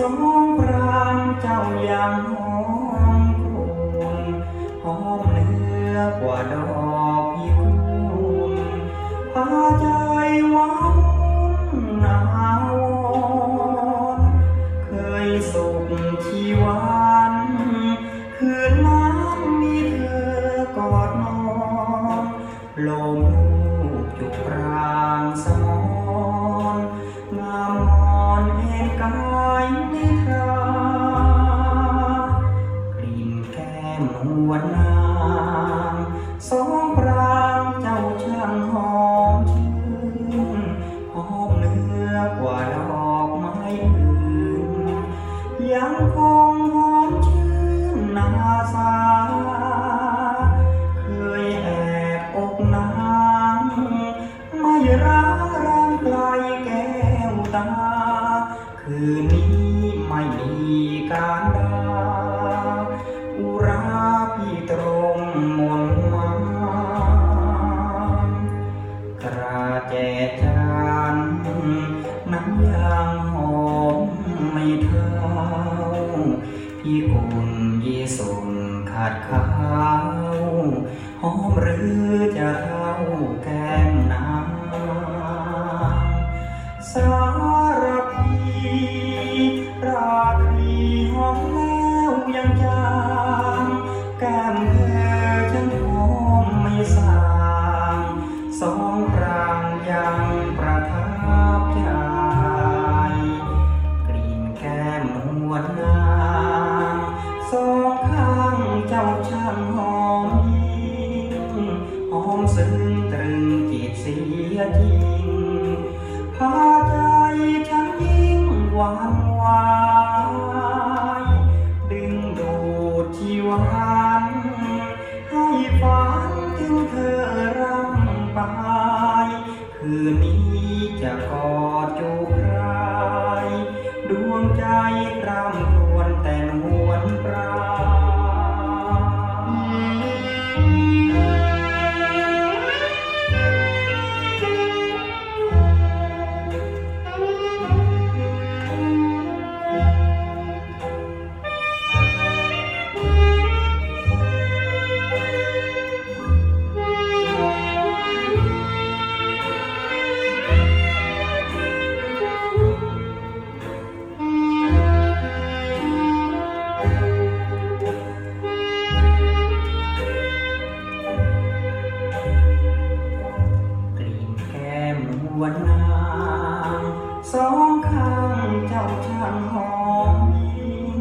some. แก้มนวลนางสองปรางเจ้าช่างหอมชื่นหอมเนื้อกว่าดอกไม้อื่นยังคงหอมชื่นนาสาเคยแอบอกนางไม่รักรำไกลแก้วตา คืนนี้ไม่มีการ ยางหอมไม่เท่าพี่กุลยี่สุนขาดขาวหอมหรือ ซึ้งตรึงจิตเสียจริงพาใจฉันยิ่งหวานหวายดึงดูดชีวันให้ฝันถึงเธอรำไป คืนนี้จะกอดจูบใครดวงใจร่ำควญแต่นวลปรา วลนางสองข้างเจ้าช่างหอมยิ่ง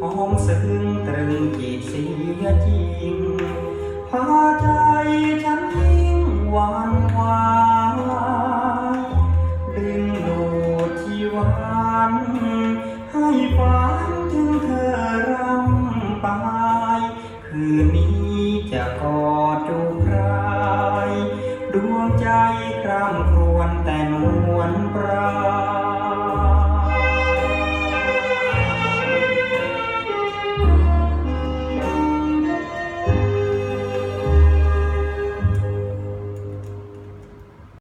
หอมซึ้งตรึงกีดเสียจ ดวงใจคร่ำครวญแต่นวลปรา